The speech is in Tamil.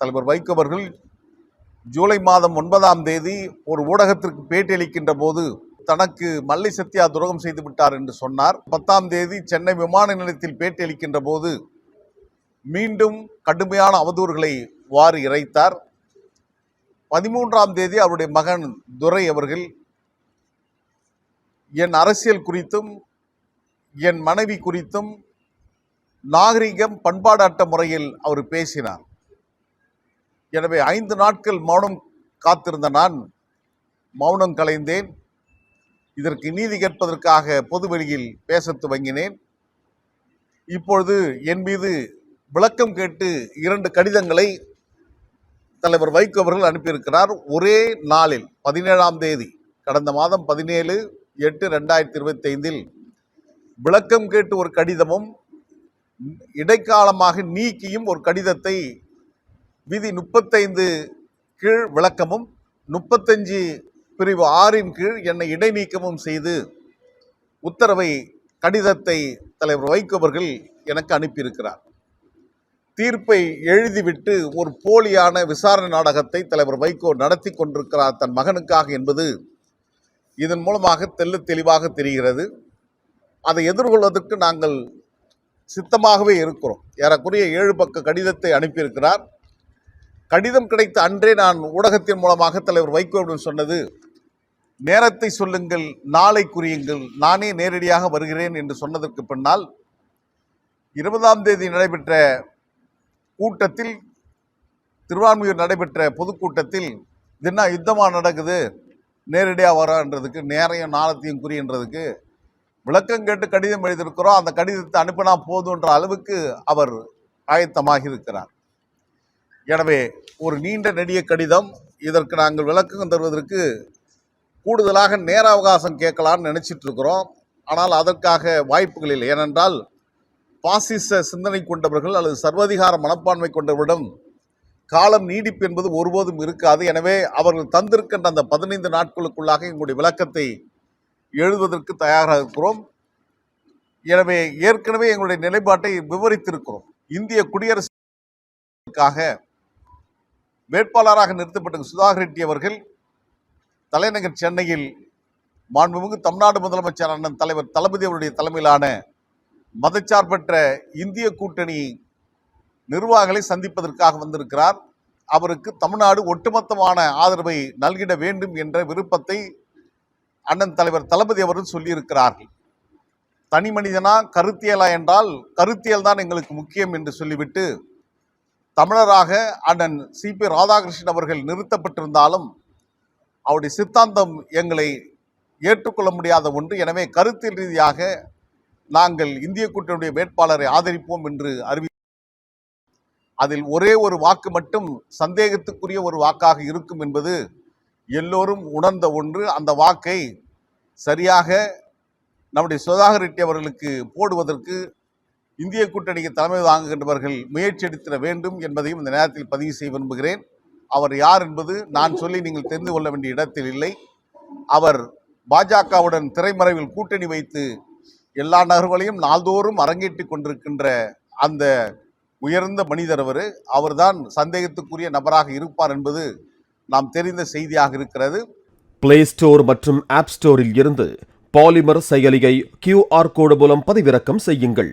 தலைவர் வைகோ அவர்கள் ஜூலை மாதம் ஒன்பதாம் தேதி ஒரு ஊடகத்திற்கு பேட்டியளிக்கின்ற போது தனக்கு மல்லை சத்யா துரோகம் செய்து விட்டார் என்று சொன்னார். பத்தாம் தேதி சென்னை விமான நிலையத்தில் பேட்டியளிக்கின்ற போது மீண்டும் கடுமையான அவதூறுகளை வாரி இறைத்தார். பதிமூன்றாம் தேதி அவருடைய மகன் துரை அவர்கள் என் அரசியல் குறித்தும் என் மனைவி குறித்தும் நாகரிகம் பண்பாடாட்ட முறையில் அவர் பேசினார். எனவே ஐந்து நாட்கள் மௌனம் காத்திருந்த நான் மௌனம் கலைந்தேன். இதற்கு நீதி கேட்பதற்காக பொதுவெளியில் பேசத் துவங்கினேன். இப்பொழுது என் மீது விளக்கம் கேட்டு இரண்டு கடிதங்களை தலைவர் வைகோ அவர்கள் அனுப்பியிருக்கிறார். ஒரே நாளில் பதினேழாம் தேதி கடந்த மாதம் பதினேழு எட்டு ரெண்டாயிரத்தி இருபத்தி ஐந்தில் விளக்கம் கேட்டு ஒரு கடிதமும் இடைக்காலமாக நீக்கியும் ஒரு கடிதத்தை விதி முப்பத்தைந்து கீழ் விளக்கமும் முப்பத்தஞ்சு பிரிவு ஆறின் கீழ் என்னை இடைநீக்கமும் செய்து உத்தரவை கடிதத்தை தலைவர் வைகோ அவர்கள் எனக்கு அனுப்பியிருக்கிறார். தீர்ப்பை எழுதிவிட்டு ஒரு போலியான விசாரணை நாடகத்தை தலைவர் வைகோ நடத்தி கொண்டிருக்கிறார் தன் மகனுக்காக என்பது இதன் மூலமாக தெல்ல தெளிவாக தெரிகிறது. அதை எதிர்கொள்வதற்கு நாங்கள் சித்தமாகவே இருக்கிறோம். ஏறக்குறைய ஏழு பக்க கடிதத்தை அனுப்பியிருக்கிறார். கடிதம் கிடைத்த அன்றே நான் ஊடகத்தின் மூலமாக தலைவர் வைகோவுடன் சொன்னது நேரத்தை சொல்லுங்கள் நாளை குறியுங்கள் நானே நேரடியாக வருகிறேன் என்று சொன்னதற்கு பின்னால் இருபதாம் தேதி நடைபெற்ற கூட்டத்தில் திருவான்மையூர் நடைபெற்ற பொதுக்கூட்டத்தில் தின்னா யுத்தமாக நடக்குது நேரடியாக வரான்றதுக்கு நேரையும் நாளத்தையும் குறின்றதுக்கு விளக்கம் கேட்டு கடிதம் எழுதியிருக்கிறோம் அந்த கடிதத்தை அனுப்பினா போதுன்ற அளவுக்கு அவர் ஆயத்தமாகி இருக்கிறார். எனவே ஒரு நீண்ட நெடிய கடிதம் இதற்கு நாங்கள் விளக்கம் தருவதற்கு கூடுதலாக நேர அவகாசம் கேட்கலான்னு நினைச்சிட்டு இருக்கிறோம் ஆனால் அதற்காக வாய்ப்புகள் இல்லை. ஏனென்றால் பாசிச சிந்தனை கொண்டவர்கள் அல்லது சர்வதிகார மனப்பான்மை கொண்டவரிடம் காலம் நீடிப்பு என்பது ஒருபோதும் இருக்காது. எனவே அவர்கள் தந்திருக்கின்ற அந்த பதினைந்து நாட்களுக்குள்ளாக எங்களுடைய விளக்கத்தை எழுதுவதற்கு தயாராக இருக்கிறோம். எனவே ஏற்கனவே எங்களுடைய நிலைப்பாட்டை விவரித்திருக்கிறோம். இந்திய குடியரசுக்காக வேட்பாளராக நிறுத்தப்பட்ட சுதாகர் ரெட்டி அவர்கள் தலைநகர் சென்னையில் மாண்புமிகு தமிழ்நாடு முதலமைச்சர் அண்ணன் தலைவர் தளபதி அவருடைய தலைமையிலான மதச்சார்பற்ற இந்திய கூட்டணி நிர்வாகிகளை சந்திப்பதற்காக வந்திருக்கிறார். அவருக்கு தமிழ்நாடு ஒட்டுமொத்தமான ஆதரவை நல்கிட வேண்டும் என்ற விருப்பத்தை அண்ணன் தலைவர் தளபதி அவர்கள் சொல்லியிருக்கிறார்கள். தனி மனிதனா கருத்தியலா என்றால் கருத்தியல் தான் எங்களுக்கு முக்கியம் என்று சொல்லிவிட்டு தமிழராக அண்ணன் சிபி ராதாகிருஷ்ணன் அவர்கள் நிறுத்தப்பட்டிருந்தாலும் அவருடைய சித்தாந்தம் எங்களை ஏற்றுக்கொள்ள முடியாத ஒன்று. எனவே கருத்தியல் ரீதியாக நாங்கள் இந்திய கூட்டணியுடைய வேட்பாளரை ஆதரிப்போம் என்று அறிவி அதில் ஒரே ஒரு வாக்கு மட்டும் சந்தேகத்துக்குரிய ஒரு வாக்காக இருக்கும் என்பது எல்லோரும் உணர்ந்த ஒன்று. அந்த வாக்கை சரியாக நம்முடைய சுதாகர் ரெட்டி அவர்களுக்கு போடுவதற்கு இந்திய கூட்டணிக்கு தலைமை வாங்குகின்றவர்கள் முயற்சி எடுத்திட வேண்டும் என்பதையும் இந்த நேரத்தில் பதிவு செய்ய விரும்புகிறேன். அவர் யார் என்பது நான் சொல்லி நீங்கள் தெரிந்து கொள்ள வேண்டிய இடத்தில் இல்லை. அவர் பாஜகவுடன் திரைமறைவில் கூட்டணி வைத்து எல்லா நகர்களையும் நாள்தோறும் அரங்கேற்றி கொண்டிருக்கின்ற அந்த உயர்ந்த மனிதர் அவர். அவர்தான் சந்தேகத்துக்குரிய நபராக இருப்பார் என்பது நாம் தெரிந்த செய்தியாக இருக்கிறது. பிளே ஸ்டோர் மற்றும் ஆப் ஸ்டோரில் இருந்து பாலிமர் செயலியை கியூஆர் கோடு மூலம் பதிவிறக்கம் செய்யுங்கள்.